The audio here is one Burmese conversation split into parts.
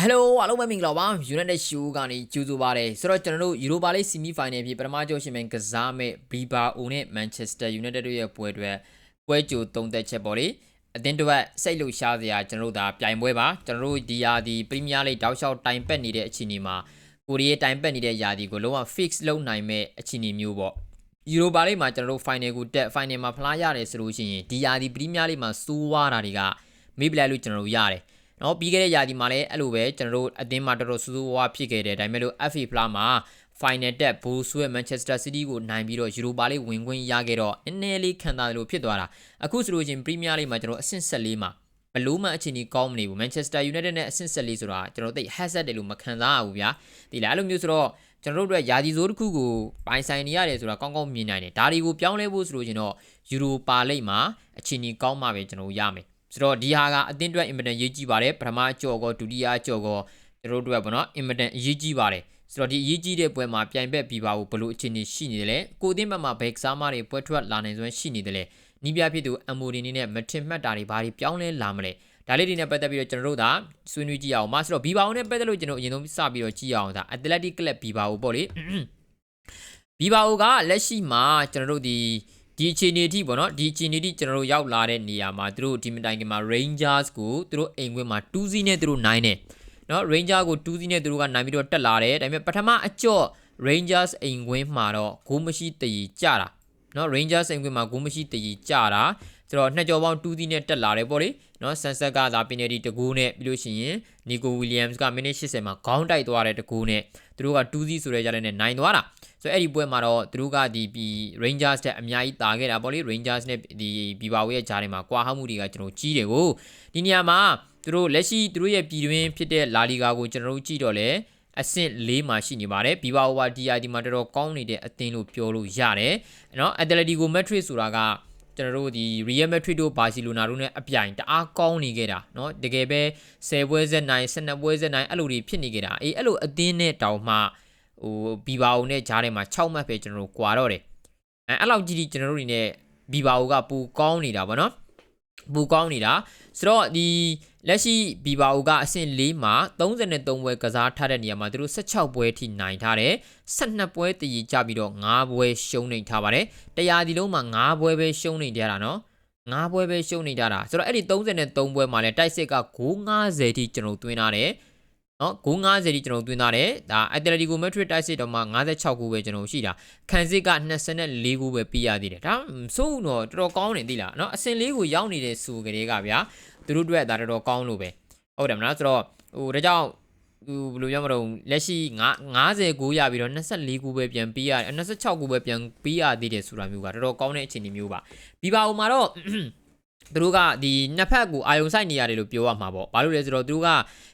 ဟယ်လိုအားလုံးပဲမင်္ဂလာပါ United Show ကနေကြိုဆိုပါရစေဆိုတော့ကျွန်တော်တို့ Europa League Semi Final ဖြစ်ပထမကြောရှင်မန်ကစားမဲ့ Bilbao နဲ့ Manchester United တို့ရဲ့ပွဲတွေပွဲကြိုသုံးသက်ချက်ပေါ့လေအသင်းတစ်ဝက်စိတ်လှုပ်ရှားစရာကျွန်တော်တို့ဒါပြိုင်ပွဲပါကျွန်တော်တို့ဒီယာဒီ Premier League တောက်လျှောက်တိုင်ပတ်နေတဲ့အခြေအနေမှာကိုရီးယားတိုင်ပတ်နေတဲ့ယာဒီကိုလုံးဝ fix လုပ်နိုင်မဲ့အခြေအနေမျိုးပေါ့ Europa League မှာကျွန်တော်တို့ final ကိုတက် final မှာဖလားရတယ်ဆိုလို့ရှိရင်ဒီယာဒီ Premier League မှာစိုးဝါတာတွေကမေးပလိုက်လို့ကျွန်တော်တို့ရတယ် နော်ပြီးခဲ့တဲ့ယာဒီမှာလည်းအဲ့လိုပဲကျွန်တော်တို့အသင်းမှာတော်တော်စူးစူးဝါးဖြစ်ခဲ့တယ်ဒါပေမဲ့လို့ FA ဖလားမှာ final တက်ဘူဆွဲ Manchester City ကိုနိုင်ပြီးတော့ Europa League ဝင်ခွင့်ရခဲ့တော့နည်းနည်းလေးခံစားလို့ဖြစ်သွားတာအခုဆိုလို့ချင်း Premier League မှာကျွန်တော်အဆင့်14မှာဘလို့မှအခြေအနေကောင်းမနေဘူး Manchester United နဲ့အဆင့်14ဆိုတာကျွန်တော်သိ hazard တယ်လို့မခံစားရဘူးဗျာဒီလားအဲ့လိုမျိုးဆိုတော့ကျွန်တော်တို့အတွက်ယာဒီဇိုးတစ်ခုကိုပိုင်ဆိုင်နေရတယ်ဆိုတာကောင်းကောင်းမြင်နိုင်တယ်ဒါတွေကိုပြောင်းလဲဖို့ဆိုလို့ချင်းတော့ Europa League မှာအခြေအနေကောင်းမှပဲကျွန်တော်ရမယ် ဆိုတော့ဒီဟာကအသင်းအတွက်အင်မတန်ရေးကြီးပါတယ်ပထမအကြော်ကောဒုတိယအကြော်ကောကျွန်တော်တို့အတွက်ပေါ့နော်အင်မတန်အရေးကြီးပါတယ်ဆိုတော့ဒီအရေးကြီးတဲ့ပွဲမှာပြိုင်ဘက်ပြီးပါဘူးဘလို့အခြေအနေရှိနေတယ်လဲကိုအသင်းဘက်မှာဘယ်ကစားမတွေပွဲထွက်လာနိုင်စွမ်းရှိနေတယ်လဲနီးပြဖြစ်သူအမိုဒီနီနဲ့မထင်မှတ်တာတွေဘာတွေပြောင်းလဲလာမလဲဒါလေးတွေနဲ့ပတ်သက်ပြီးတော့ကျွန်တော်တို့ကဆွေးနွေးကြည့်အောင်ပါဆိုတော့ဘီဘာအိုနဲ့ပတ်သက်လို့ကျွန်တော်အရင်ဆုံးစပြီးတော့ကြည့်အောင်ဒါ Athletic Club ဘီဘာအိုပေါ့လေဘီဘာအိုကလက်ရှိမှာကျွန်တော်တို့ဒီ ဒီအခြေအနေအထိပေါ့နော်ဒီအခြေအနေအထိကျွန်တော်တို့ရောက်လာတဲ့နေရာမှာသူတို့ဒီမတိုင်ခင်မှာ Rangers ကိုသူတို့အိမ်ခွင်းမှာ2စီးနဲ့သူတို့နိုင်တယ်နော် Ranger ကို2စီးနဲ့သူတို့ကနိုင်ပြီးတော့တက်လာတယ်ဒါပေမဲ့ပထမအကျော့ Rangers အိမ်ခွင်းမှာတော့ဂိုးမရှိတည်ကြတာနော် Rangers အိမ်ခွင်းမှာဂိုးမရှိတည်ကြတာဆိုတော့နှစ်ကြော်ပေါင်း2စီးနဲ့တက်လာတယ်ပေါ့လေနော်ဆန်ဆက်ကသာပင်နယ်ဒီတကူနဲ့ပြီးလို့ရှိရင်နီကိုဝီလီယမ်စ်ကမိနစ်80မှာခေါင်းတိုက်သွားတဲ့တကူနဲ့ သူတို့က2စီးဆိုတဲ့ကြားနဲ့နိုင်သွားတာဆိုတော့အဲ့ဒီပွဲမှာတော့သူတို့ကဒီပြီး Rangers တဲ့အများကြီးတာခဲ့တာပေါ့လေ Rangers နဲ့ဒီဘီဘာဝရဲ့ဂျားထဲမှာကွာဟမှုတွေကကျွန်တော်ကြီးတယ်ကိုဒီနေရာမှာသူတို့လက်ရှိသူတို့ရဲ့ပြည်တွင်းဖြစ်တဲ့လာလီဂါကိုကျွန်တော်တို့ကြည့်တော့လေအဆင့်၄မှာရှိနေပါတယ်ဘီဘာအိုဝါ DID မှာတော်တော်ကောင်းနေတဲ့အသင်းလို့ပြောလို့ရတယ်เนาะ Atletico Madrid ဆိုတာက ကျွန်တော်တို့ဒီ Real Madrid တို့ Barcelona တို့ ਨੇ အပြိုင်တအားကောင်းနေခဲ့တာเนาะတကယ်ပဲ10ပွဲဆက်နိုင်12ပွဲဆက်နိုင်အဲ့လိုတွေဖြစ်နေခဲ့တာအေးအဲ့လိုအသင်းနဲ့တောင်မှဟိုဘီဘာအိုနဲ့ဂျားထဲမှာ6မှတ်ပဲကျွန်တော်တို့ကွာတော့တယ်အဲအဲ့လောက်ကြီးကြီးကျွန်တော်တို့တွေနဲ့ဘီဘာအိုကပူကောင်းနေတာဗောနော်ပူကောင်းနေတာဆိုတော့ဒီ လက်ရှိဘီဘာအိုကအဆင့်၄မှာ33ပွဲကစားထားတဲ့နေရာမှာသူတို့16ပွဲထိနိုင်ထားတယ်12ပွဲတည်ကြပြီးတော့5ပွဲရှုံးနေထားပါတယ်တရားဒီလုံးမှာ5ပွဲပဲရှုံးနေကြတာနော်5ပွဲပဲရှုံးနေကြတာဆိုတော့အဲ့ဒီ33ပွဲမှာလဲတိုက်စစ်က950ထိကျွန်တော်သွင်းထားတယ်နော်950တိကျွန်တော်တွင်းသားတယ်ဒါ Atletico Madrid တိုက်စစ်တော့မှ56ခုပဲကျွန်တော်ရှိတာခံစစ်က24ခုပဲပြရသေးတယ်ဒါဆိုတော့တော်တော်ကောင်းနေသီလားနော်အစင်လေးကိုရောက်နေတဲ့စူကလေးကဗျာ သူတို့အတွက်ဒါတော်တော်ကောင်းလို့ပဲဟုတ်တယ်မလားဆိုတော့ဟိုဒါကြောင့်ဟိုဘယ်လိုပြောမလို့လက်ရှိ90 9ရပြီးတော့24ခုပဲပြန်ပြီးရ26ခုပဲပြန်ပြီးရသေးတယ်ဆိုတာမျိုးကတော်တော်ကောင်းတဲ့အခြေအနေမျိုးပါဘီဘာအိုမှာတော့သူတို့ကဒီနှစ်ဖက်ကိုအာယုံဆိုင်နေရတယ်လို့ပြောရမှာပေါ့ဘာလို့လဲဆိုတော့သူတို့က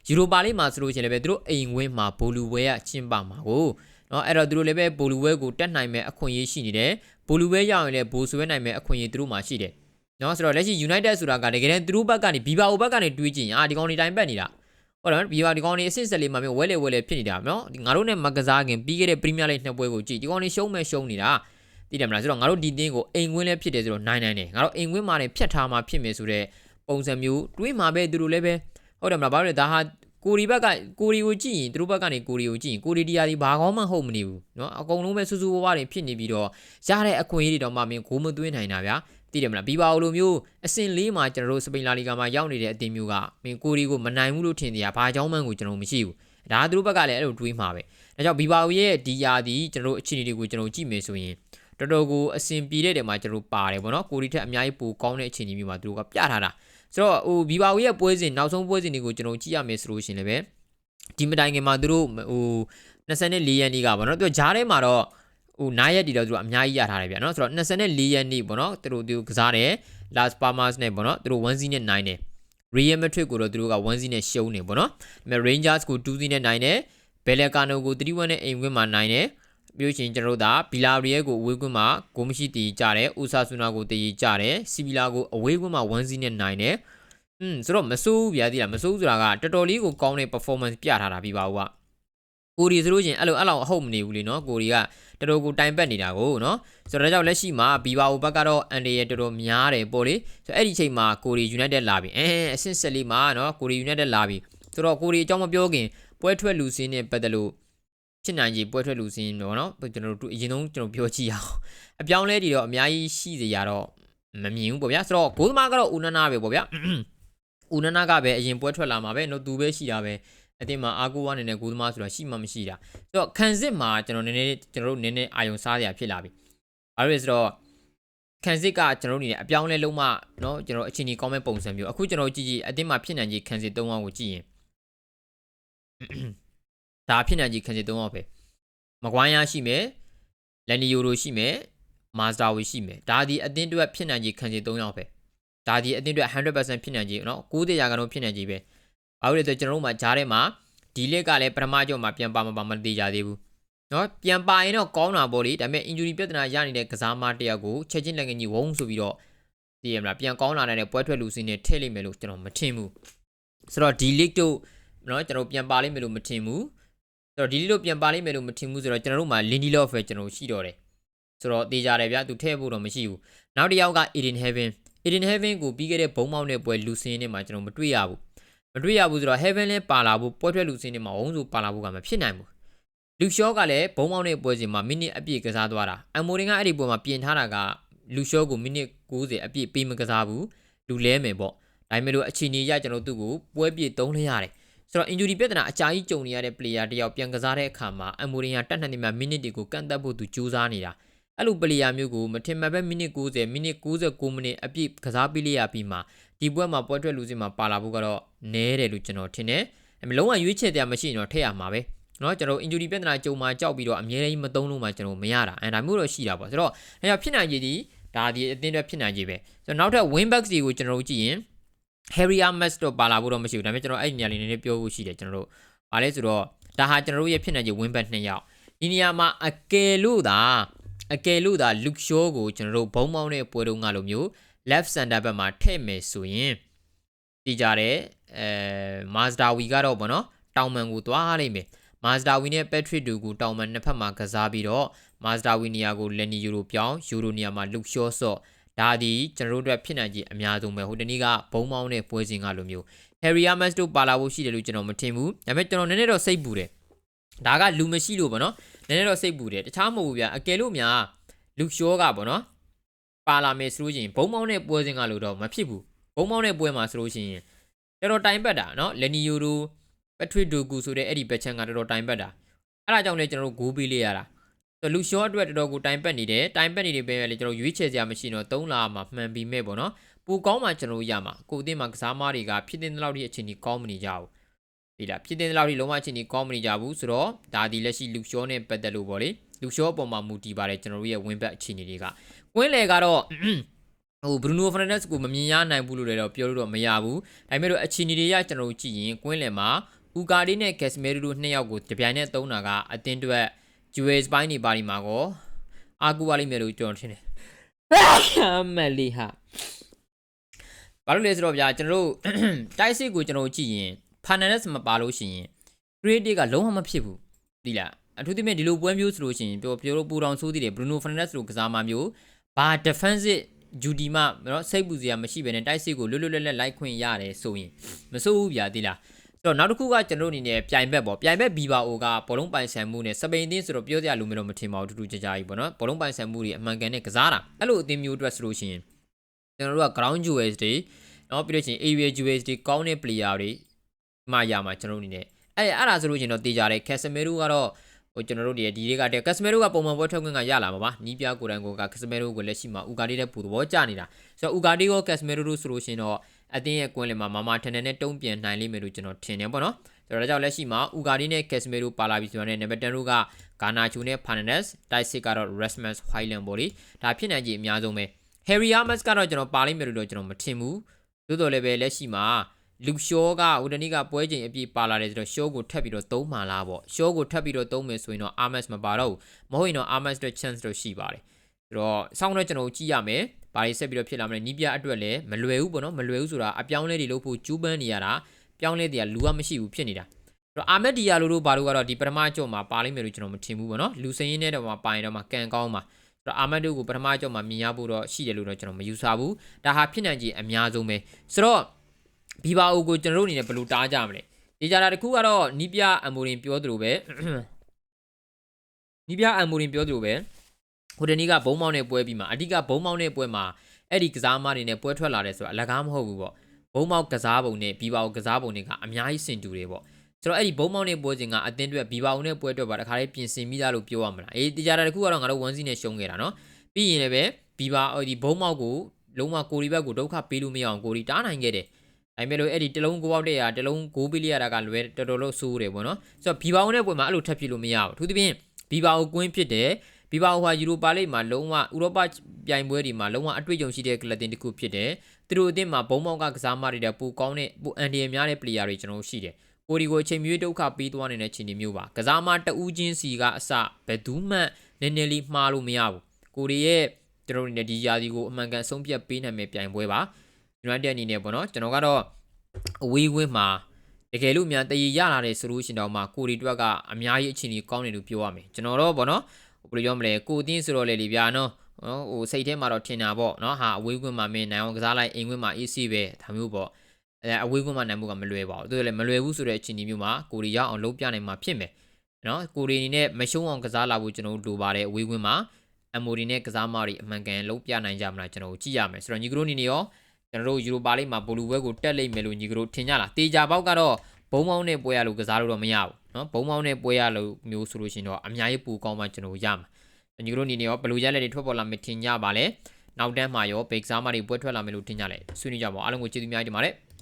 ယူရိုပါလိမှာဆိုလို့ရှိရင်လည်းပဲသူတို့အိမ်ဝင်းမှာဘိုလူဝဲကကျင်းပမှာကိုနော်အဲ့တော့သူတို့လည်းပဲဘိုလူဝဲကိုတက်နိုင်မဲ့အခွင့်အရေးရှိနေတယ်ဘိုလူဝဲရောက်ရင်လည်းဘိုဆွဲနိုင်မဲ့အခွင့်အရေးသူတို့မှာရှိတယ် เนาะဆိုတော့လက်ရှိ United ဆိုတာကတကယ်တမ်းသူတို့ဘက်ကနေဘီဘာအိုဘက်ကနေတွေးကြည့်ရင်အာဒီကောင်ဒီတိုင်းပတ်နေတာဟုတ်တယ်ဘီဘာဒီကောင်ဒီအဆင့်ဆက်လေးမှာမျိုးဝဲလေဝဲလေဖြစ်နေတာเนาะငါတို့နဲ့မကစားခင်ပြီးခဲ့တဲ့ Premier League နှစ်ပွဲကိုကြည့်ဒီကောင်ဒီရှုံးမဲ့ရှုံးနေတာသိတယ်မလားဆိုတော့ငါတို့ဒီတင်းကိုအိမ်ကွင်းလည်းဖြစ်တယ်ဆိုတော့နိုင်နိုင်တယ်ငါတို့အိမ်ကွင်းမှာနေဖြတ်ထားမှဖြစ်မယ်ဆိုတော့ပုံစံမျိုးတွေးမှာပဲသူတို့လည်းပဲဟုတ်တယ်မလားဘာလို့လဲဒါဟာကိုရီဘက်ကကိုရီကိုကြည့်ရင်သူတို့ဘက်ကနေကိုရီကိုကြည့်ရင်ကိုရီဒီယာဒီဘာကောင်းမှဟုတ်မနေဘူးเนาะအကုန်လုံးပဲစူးစူးဝါးဝါးတွေဖြစ်နေပြီးတော့ရတဲ့အခွင့်အရေးတွေတော့မှမင်းဂိုးမသွင်းနိုင်တာဗျာ သိတယ်မလားဘီဘာအိုလိုမျိုးအဆင့်လေးမှာကျွန်တော်တို့စပိန်လာလီဂါမှာရောက်နေတဲ့အသင်းမျိုးကမင်းကိုရီကိုမနိုင်ဘူးလို့ထင်တယ်ကဘာကြောင်းမှန်းကိုကျွန်တော်မရှိဘူးဒါသူတို့ဘက်ကလည်းအဲ့လိုတွေးမှာပဲဒါကြောင့်ဘီဘာအိုရဲ့ဒီယာဒီကျွန်တော်တို့အခြေအနေတွေကိုကျွန်တော်ကြည့်မယ်ဆိုရင်တော်တော်ကိုအဆင်ပြေတဲ့တဲမှာကျွန်တော်ပါတယ်ဗောနော်ကိုရီထက်အများကြီးပိုကောင်းတဲ့အခြေအနေမျိုးမှာသူတို့ကပြထားတာဆိုတော့ဟိုဘီဘာဝီရဲ့ပွဲစဉ်နောက်ဆုံးပွဲစဉ်တွေကိုကျွန်တော်ကြည့်ရမယ်ဆိုလို့ရှင်လည်းပဲဒီမတိုင်ခင်မှာသူတို့ဟို24ရက်နေ့ကဗောနော်သူဂျားထဲမှာတော့ ဟို9ရက်တည်တော့သူတို့အများကြီးရထားတယ်ဗျာနော်ဆိုတော့24ရက်နေ့ဗောနော်သူတို့သူကစားတယ် Las Palmas နဲ့ဗောနော်သူတို့1စီးနဲ့9တယ် Real Madrid ကိုတော့သူတို့က1စီးနဲ့ရှုံးနေဗောနော်ဒါပေမဲ့ Rangers ကို2စီးနဲ့9တယ် Bellecano ကို3-1နဲ့အိမ်ဝင်းမှာ9တယ်ပြောရှင်ကျွန်တော်တို့ဒါဘီလာရီယယ်ကိုအဝေးကွင်းမှာဂိုးမရှိတည်ကြတယ်။ဥဆာဆူနာကိုတည်ကြတယ်။စီဗီလာကိုအဝေးကွင်းမှာ1စီနဲ့နိုင်တယ်။อืมဆိုတော့မစိုးဘူးဗျာဒီလားမစိုးဆိုတာကတော်တော်လေးကိုကောင်းတဲ့ performance ပြထားတာပြီးပါဦးက။ ကိုရီဆိုလို့ရှင်အဲ့လိုအဲ့လောက်အဟုတ်မနေဘူးလေနော်ကိုရီကတော်တော်ကိုတိုင်ပတ်နေတာကိုနော်ဆိုတော့ဒါကြောင့်လက်ရှိမှာဘီဘာအိုဘက်ကတော့အန်ဒီရဲ့တော်တော်များတယ်ပေါ့လေဆိုတော့အဲ့ဒီချိန်မှာကိုရီ United လာပြီအဲအဆင့်ဆက်လေးမှာနော်ကိုရီ United လာပြီဆိုတော့ကိုရီအကြောင်းမပြောခင်ပွဲထွက်လူစင်းနဲ့ပတ်သက်လို့ဖြစ်နိုင်ကြီးပွဲထွက်လူစင်းတော့နော်ကျွန်တော်တို့အရင်ဆုံးကျွန်တော်ပြောကြည့်အောင်အပြောင်းလဲတီတော့အများကြီးရှိစေရတော့မမြင်ဘူးပေါ့ဗျာဆိုတော့ဂိုးသမားကတော့ဦးနနာပဲပေါ့ဗျာဦးနနာကပဲအရင်ပွဲထွက်လာမှာပဲနော်သူပဲရှိတာပဲ အတင်းမှာအာကိုဝါနေနဲ့ဂိုးသမားဆိုတာရှိမှမရှိတာဆိုတော့ခံစစ်မှာကျွန်တော်နည်းနည်းကျွန်တော်တို့နည်းနည်းအာယုံစားရဖြစ်လာပြီဘာလို့လဲဆိုတော့ခံစစ်ကကျွန်တော်တို့နေအပြောင်းလဲလုံးမเนาะကျွန်တော်အချင်းကြီးကောင်းမဲ့ပုံစံမျိုးအခုကျွန်တော်ကြည့်ကြည့်အတင်းမှာဖြစ်နိုင်ကြီးခံစစ်၃အောင်ကိုကြည့်ရင် ဒါဖြစ်နိုင်ကြီးခံစစ်၃အောင်ပဲမကွိုင်းရရှိမယ်လန်နီယိုရိုရှိမယ်မာစတာဝီရှိမယ်ဒါဒီအတင်းအတွက်ဖြစ်နိုင်ကြီးခံစစ်၃ရောက်ပဲဒါဒီအတင်းအတွက်100%ဖြစ်နိုင်ကြီးเนาะ90ရာခိုင်နှုန်းဖြစ်နိုင်ကြီးပဲ ။ဘာလို့လဲဆိုတော့ကျွန်တော်တို့မှာဂျားထဲမှာဒီလစ်ကလည်းပထမကြော့မှာပြန်ပါမပါမသိကြသေးဘူး။နော်ပြန်ပါရင်တော့ကောင်းတာပေါ့လေဒါပေမဲ့ injury ပြဿနာရနေတဲ့ကစားမတယောက်ကိုချက်ချင်းလက်ငင်းကြီးဝုန်းဆိုပြီးတော့သိရမလားပြန်ကောင်းလာတဲ့ပွဲထွက်လူစင်းနဲ့ထည့်လိုက်မယ်လို့ကျွန်တော်မထင်ဘူး။ဆိုတော့ဒီလစ်တို့နော်ကျွန်တော်ပြန်ပါလိမ့်မယ်လို့မထင်ဘူး။ဆိုတော့ဒီလစ်တို့ပြန်ပါလိမ့်မယ်လို့မထင်ဘူးဆိုတော့ကျွန်တော်တို့မှာ Lindelof ပဲကျွန်တော်ရှိတော့တယ်။ဆိုတော့တေးကြတယ်ဗျာသူထည့်ဖို့တော့မရှိဘူး။နောက်တစ်ယောက်က Eden Heaven Eden Heaven ကိုပြီးခဲ့တဲ့ဘုံမောင်းတဲ့ပွဲလူစင်းနဲ့မှာကျွန်တော်မတွေ့ရဘူး မတွေ့ရဘူးဆိုတော့ Heaven လည်းပါလာဖို့ပွဲထွက်လူစင်းနဲ့မှာဝုန်းဆိုပါလာဖို့ကမဖြစ်နိုင်ဘူးလူရှော့ကလည်းဘုံမောင်းတဲ့ပွဲစဉ်မှာမိနစ်အပြည့်ကစားသွားတာအမိုရင်ကအဲ့ဒီပွဲမှာပြင်ထားတာကလူရှော့ကိုမိနစ်90အပြည့်ပေးမကစားဘူးလူလဲမယ်ပေါ့ဒါပေမဲ့လို့အချိန်ကြီးရကျွန်တော်သူ့ကိုပွဲပြည့်သုံးလဲရတယ်ဆိုတော့ injury ပြဿနာအကြာကြီးကြုံနေရတဲ့ player တယောက်ပြန်ကစားတဲ့အခါမှာအမိုရင်ကတတ်နှံ့နေမှာမိနစ်တွေကိုကန့်သက်ဖို့သူကြိုးစားနေတာအဲ့လို player မျိုးကိုမထင်မှတ်ပဲမိနစ်90မိနစ်69မိနစ်အပြည့်ကစားပေးလိုက်ရပြီးမှ ဒီပွဲမှာပွဲထွက်လူစင်းမှာပါလာဖို့ကတော့နည်းတယ်လို့ကျွန်တော်ထင်တယ်အမလုံးဝရွေးချယ်တရားမရှိရင်တော့ထည့်ရမှာပဲเนาะကျွန်တော် injury ပြဿနာကြုံမှာကြောက်ပြီးတော့အမြဲတမ်းမသုံးလို့မှကျွန်တော်မရတာအဲဒါမျိုးတော့ရှိတာပေါ့ဆိုတော့အဲဖြစ်နိုင်ကြီးဒီဒါဒီအတင်းတွေဖြစ်နိုင်ကြီးပဲဆိုတော့နောက်ထပ် win back စီကိုကျွန်တော်တို့ကြည့်ရင် Harry Amos တော့ပါလာဖို့တော့မရှိဘူးဒါပေမဲ့ကျွန်တော်အဲ့ဒီနေရာလေးနည်းနည်းပြောဖို့ရှိတယ်ကျွန်တော်တို့။ဘာလဲဆိုတော့ဒါဟာကျွန်တော်တို့ရဲ့ဖြစ်နိုင်ခြေ win back နှစ်ယောက်ဒီနေရာမှာအကယ်လို့သာအကယ်လို့သာ Luke Shaw ကိုကျွန်တော်တို့ဘုံမောင်းတဲ့ပွဲတုန်းကလိုမျိုး left center ဘက်မှာထည့်မယ်ဆိုရင်တည်ကြတယ်အဲ Mazda Wii ကတော့ဗောနော်တောင်မန်ကိုသွားလိုက်မယ် Mazda Wii နဲ့ Patrick တို့ကိုတောင်မန်နှစ်ဖက်မှာကစားပြီးတော့ Mazda Wii နေရာကို Lenny Euro ပြောင်း Euro နေရာမှာ Luke Shaw ဆော့ဒါဒီကျွန်တော်တို့အတွက်ဖြစ်နိုင်ကြီးအများဆုံးပဲဟိုတနေ့ကဘုံမောင်းတဲ့ပွဲစဉ်ကလိုမျိုး Harry Amos တို့ပါလာဖို့ရှိတယ်လို့ကျွန်တော်မထင်ဘူးဒါပေမဲ့ကျွန်တော်နည်းနည်းတော့စိတ်ပူတယ်ဒါကလူမရှိလို့ပေါ့နော်နည်းနည်းတော့စိတ်ပူတယ်တခြားမဟုတ်ဘူးဗျအကယ်လို့များလူရှောကပေါ့နော် ပါလာမယ်ဆိုလို့ရှိရင်ဘုံမောင်းတဲ့ပွဲစဉ်ကလို့တော့မဖြစ်ဘူးဘုံမောင်းတဲ့ပွဲမှာဆိုလို့ရှိရင်တော်တော်တိုင်ပတ်တာနော်လန်နီယိုရိုပက်ထရစ်ဒိုကူဆိုတဲ့အဲ့ဒီဘက်ချန်ကတော်တော်တိုင်ပတ်တာအဲ့ဒါကြောင့်လည်းကျွန်တော်တို့ဂိုးပေးလိုက်ရတာဆိုလူရှောအတွက်တော်တော်ကိုတိုင်ပတ်နေတယ်တိုင်ပတ်နေတယ်ပဲလေကျွန်တော်ရွေးချယ်စရာမရှိတော့3လမှာမှန်ပြီးမဲ့ပေါ့နော်ပူကောင်းမှကျွန်တော်ရမှာကိုအသင်းမှာကစားမားတွေကဖြစ်တဲ့လောက်ဒီအချိန်ကြီးကောင်းမနေကြဘူးဒီလားဖြစ်တဲ့လောက်ဒီလုံးဝအချိန်ကြီးကောင်းမနေကြဘူးဆိုတော့ဒါဒီလက်ရှိလူရှောနဲ့ပတ်သက်လို့ပေါ့လေ လူရှောအပေါ်မှာမူတည်ပါတယ်ကျွန်တော်တို့ရဲ့ win back အခြေအနေတွေကကွင်းလေကတော့ဟိုဘရူနိုဖရနက်စ်ကိုမမြင်ရနိုင်ဘူးလို့လည်းတော့ပြောလို့တော့မရဘူးဒါပေမဲ့လို့အခြေအနေတွေရကျွန်တော်တို့ကြည့်ရင်ကွင်းလေမှာဥကာဒီနဲ့ကက်စမဲရီတို့နှစ်ယောက်ကိုကြပြိုင်နဲ့သုံးတာကအတင်းတွက် US ဘိုင်းနေပါဒီမှာကောအာကူပါလိမ့်မယ်လို့ကျွန်တော်ထင်တယ်အမလီဟာဘာလို့လဲဆိုတော့ဗျာကျွန်တော်တို့တိုက်စစ်ကိုကျွန်တော်ကြည့်ရင် Fernandez မပါလို့ရှိရင် creative ကလုံးဝမဖြစ်ဘူးဒီလား အထူးသဖြင့်ဒီလိုပွဲမျိုးဆိုလို့ရှိရင်ပြောပြောလို့ပူတောင်ဆိုးသေးတယ် Bruno Fernandes လိုကစားမမျိုးဘာ defensive ဂျူဒီမနော်စိတ်ပူစရာမရှိဘဲနဲ့တိုက်စစ်ကိုလွတ်လွတ်လပ်လပ်လိုက်ခွင့်ရတယ်ဆိုရင်မစိုးဘူးဗျာဒီလားဆိုတော့နောက်တစ်ခုကကျွန်တော်အနေနဲ့ပြိုင်ဘက်ပေါ့ပြိုင်ဘက်ဘီဘာအိုကဘောလုံးပိုင်ဆိုင်မှုနဲ့စပိန်အသင်းဆိုတော့ပြောကြရလို့မျိုးတော့မထင်ပါဘူးတူတူကြကြကြီးပေါ့နော်ဘောလုံးပိုင်ဆိုင်မှုတွေအမှန်ကန်နဲ့ကစားတာအဲ့လိုအသင်းမျိုးအတွက်ဆိုလို့ရှိရင်ကျွန်တော်တို့က ground jewels တွေနော်ပြီးလို့ရှိရင် area jewels တွေကောင်းတဲ့ player တွေမှရမှာကျွန်တော်အနေနဲ့အဲ့အဲ့ဒါဆိုလို့ရှိရင်တော့တေးကြတယ် Casemiro ကတော့ ဟိုကျွန်တော်တို့ဒီဒီတွေကတည်းက Casemiro ကပုံမှန်ပွဲထုတ်ခွင့်ကရလာမှာပါနီးပြကိုယ်တိုင်ကိုက Casemiro ကိုလက်ရှိမှာ Ugarte တဲ့ပူသဘောကျနေတာဆိုတော့ Ugarte ရော Casemiro တို့ဆိုလို့ရှိရင်တော့အတင်းရဲ့ကွင်းလင်မှာမမထန်ထန်နဲ့တုံးပြန်နိုင်လိမ့်မယ်လို့ကျွန်တော်ထင်တယ်ပေါ့နော်ဆိုတော့ဒါကြောင့်လက်ရှိမှာ Ugarte နဲ့ Casemiro ပါလာပြီဆိုတော့ ne Everton တို့က Garnacho နဲ့ Fernandes တိုက်စစ်ကတော့ Rasmus Hojlund ပေါ့လေဒါဖြစ်နိုင်ကြီးအများဆုံးပဲ Harry Amos ကတော့ကျွန်တော်ပါလိမ့်မယ်လို့တော့ကျွန်တော်မထင်ဘူးသို့တော်လည်းပဲလက်ရှိမှာ လူရှောကဦးတနီကပွဲချိန်အပြည့်ပါလာတယ်ဆိုတော့ရှောကိုထပ်ပြီးတော့သုံးမှလားပေါ့ရှောကိုထပ်ပြီးတော့သုံးမယ်ဆိုရင်တော့ Amos မပါတော့ဘူးမဟုတ်ရင်တော့ Amos တဲ့ chance တော့ရှိပါတယ်ဆိုတော့ဆောင်းတော့ကျွန်တော်ကြည့်ရမယ်ဘာတွေဆက်ပြီးတော့ဖြစ်လာမလဲနီးပြအတွက်လည်းမလွယ်ဘူးပေါ့နော်မလွယ်ဘူးဆိုတာအပြောင်းလဲတွေလုပ်ဖို့ကျူးပန်းနေရတာပြောင်းလဲတွေကလူကမရှိဘူးဖြစ်နေတာဆိုတော့အာမက်ဒီယာလိုတို့ဘာလို့ကတော့ဒီပထမကြော့မှာပါလိမ့်မယ်လို့ကျွန်တော်မထင်ဘူးပေါ့နော်လူစင်းရင်းနဲ့တော့မှပါရင်တော့မှကန်ကောင်းမှာဆိုတော့အာမက်တို့ကိုပထမကြော့မှာမြင်ရဖို့တော့ရှိတယ်လို့တော့ကျွန်တော်မယူဆဘူးဒါဟာဖြစ်နိုင်ခြေအများဆုံးပဲဆိုတော့ ဘီဘာအိုကိုကျွန်တော်တို့အနေနဲ့ဘယ်လိုတားကြမလဲဒီကြတာတစ်ခုကတော့နီးပြအမိုရင်ပြောသလိုပဲနီးပြအမိုရင်ပြောသလိုပဲဟိုတနေ့ကဘုံမောင်းတဲ့ပွဲပြီးမှာအဓိကဘုံမောင်းတဲ့ပွဲမှာအဲ့ဒီကစားမတွေနဲ့ပွဲထွက်လာတယ်ဆိုတာအလကားမဟုတ်ဘူးပေါ့ဘုံမောင်းကစားပုံနဲ့ဘီဘာကိုကစားပုံတွေကအများကြီးစင်တူတယ်ပေါ့ဆိုတော့အဲ့ဒီဘုံမောင်းတဲ့ပွဲစဉ်ကအတင်းအတွက်ဘီဘာုံနဲ့ပွဲအတွက်ပါတခါလေးပြင်ဆင်မိသားလို့ပြောရမလားအေးဒီကြတာတစ်ခုကတော့ငါတို့1စီနဲ့ရှုံးခဲ့တာနော်ပြီးရင်လည်းပဲဘီဘာဒီဘုံမောင်းကိုလုံးဝကိုရီဘက်ကိုဒုက္ခပေးလို့မရအောင်ကိုရီတားနိုင်ခဲ့တယ် ဒါပေမဲ့လို့အဲ့ဒီတလုံးကိုပေါက်တဲ့ရာတလုံးကိုပေးလိုက်ရတာကလွယ်တော်တော်လို့ဆိုးတယ်ပေါ့နော်ဆိုတော့ဘီဘာုံတဲ့ပွဲမှာအဲ့လိုထပ်ဖြစ်လို့မရဘူးအထူးသဖြင့်ဘီဘာကိုကွင်းဖြစ်တယ်ဘီဘာဟိုဟာယူရိုပါလိမှာလုံးဝဥရောပပြိုင်ပွဲတွေမှာလုံးဝအတွေ့အကြုံရှိတဲ့ကလပ်တင်တစ်ခုဖြစ်တယ်သူတို့အသင်းမှာဘုံမောက်ကကစားမတွေတဲ့ပူကောင်းတဲ့ပူအန်ဒီရများတဲ့ player တွေကျွန်တော်တို့ရှိတယ်ကိုဒီကိုအချိန်မြွေးဒုက္ခပေးသွားနေတဲ့ခြေနေမျိုးပါကစားမတအူးချင်းစီကအစဘယ်သူမှနည်းနည်းလေးမှားလို့မရဘူးကိုဒီရဲ့ကျွန်တော်တို့နေတဲ့ဒီယာဒီကိုအမှန်ကန်ဆုံးဖြတ်ပေးနိုင်မယ့်ပြိုင်ပွဲပါ United အနေနဲ့ပေါ့နော်ကျွန်တော်ကတော့အဝေးဝင်းမှာတကယ်လို့များတည်ရလာတယ်ဆိုလို့ရှရင်တော့မှကိုရီတွက်ကအများကြီးအခြေအနေကောင်းတယ်လို့ပြောရမယ်ကျွန်တော်တော့ဗောနော်ဘယ်လိုပြောမလဲကိုအတင်းဆိုတော့လေလေဗျာနော်နော်ဟိုစိတ်ထဲမှာတော့ထင်တာပေါ့နော်ဟာအဝေးကွင်းမှာမင်းနိုင်အောင်ကစားလိုက်အိမ်ကွင်းမှာ AC ပဲဒါမျိုးပေါ့အဲအဝေးကွင်းမှာနိုင်မှုကမလွယ်ပါဘူးသူလည်းမလွယ်ဘူးဆိုတဲ့အခြေအနေမျိုးမှာကိုရီရောက်အောင်လုပ်ပြနိုင်မှာဖြစ်မယ်နော်ကိုရီအနေနဲ့မရှုံးအောင်ကစားလာဖို့ကျွန်တော်တို့လိုပါတယ်အဝေးကွင်းမှာအမိုဒီနဲ့ကစားမတွေအမှန်ကန်လုပ်ပြနိုင်ကြမလားကျွန်တော်တို့ကြည့်ရမယ်ဆိုတော့ညီကတို့အနေနဲ့ရော ကျွန်တော်တို့ယူရိုပါလိမှာဘိုလူဘွဲကိုတက်လိမ့်မယ်လို့ညီကတို့ထင်ကြလားတေချာပေါက်ကတော့ဘုံမောင်းနဲ့ပွဲရလို့ကစားလို့တော့မရဘူးနော်ဘုံမောင်းနဲ့ပွဲရလို့မျိုးဆိုလို့ရှင်တော့အများကြီးပူကောင်းမှကျွန်တော်ရမှာညီကတို့အနေနဲ့ရောဘလူရက်လက်တွေထွက်ပေါ်လာမယ်ထင်ကြပါလဲနောက်တန်းမှာရောဘေကစားမတွေပွဲထွက်လာမယ်လို့ထင်ကြလဲဆွေးနွေးကြပါအောင်အားလုံးကိုကျေးဇူးများတင်ပါတယ်